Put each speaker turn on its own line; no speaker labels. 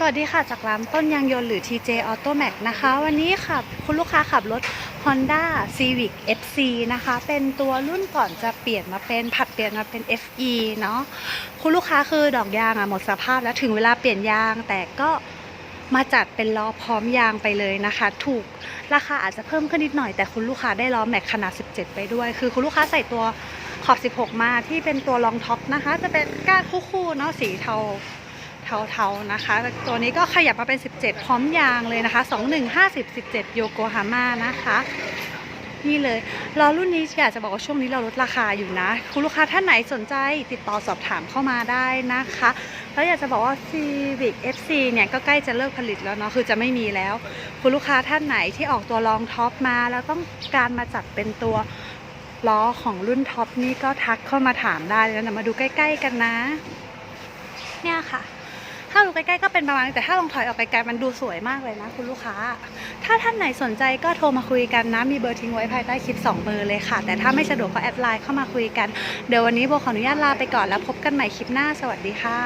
สวัสดีค่ะ จากร้านต้นยางยนต์หรือ TJ Auto Max นะคะ วันนี้ขับคุณลูกค้าขับรถ Honda Civic FC นะคะ เป็นตัวรุ่นก่อนจะเปลี่ยนมาเป็นผัดเปลี่ยนมาเป็น FE เนาะคุณลูกค้าคือดอกยางอะหมดสภาพแล้วถึงเวลาเปลี่ยนยางแต่ก็มาจัดเป็นล้อพร้อมยางไปเลยนะคะ ถูกราคาอาจจะเพิ่มขึ้นนิดหน่อยแต่คุณลูกค้าได้ล้อแม็กขนาด 17 ไปด้วย คือคุณลูกค้าใส่ตัวขอบ 16 มาที่เป็นตัวรองท็อปนะคะ จะเป็นก้านคู่ๆเนาะสีเทา เทาๆนะคะ ตัวนี้ก็ขยับมาเป็น 17 พร้อมยางเลยนะคะ 2150 17 โยโกฮาม่านะคะนี่เลยล้อรุ่นนี้อยากจะบอกว่าช่วงนี้เราลดราคาอยู่นะ คุณลูกค้าท่านไหนสนใจติดต่อสอบถามเข้ามาได้นะคะ แล้วอยากจะบอกว่า Civic FC เนี่ยก็ใกล้จะเลิกผลิตแล้วเนาะคือจะไม่มีแล้ว คุณลูกค้าท่านไหนที่ออกตัวรองท็อปมา แล้วต้องการมาจัดเป็นตัวล้อของรุ่นท็อปนี่ก็ทักเข้ามาถามได้แล้วนะมาดูใกล้ ๆ กันนะ เนี่ยค่ะ ถ้าดูใกล้ๆก็เป็นประมาณนี้แต่ถ้าลองถอยออกไปไกลมันดูสวยมากเลยนะคุณลูกค้า ถ้าท่านไหนสนใจก็โทรมาคุยกันนะ มีเบอร์ทิ้งไว้ภายใต้คลิป 2 เบอร์เลยค่ะ แต่ถ้าไม่สะดวกก็แอดไลน์เข้ามาคุยกัน เดี๋ยววันนี้โบขออนุญาตลาไปก่อนแล้วพบกันใหม่คลิปหน้า สวัสดีค่ะ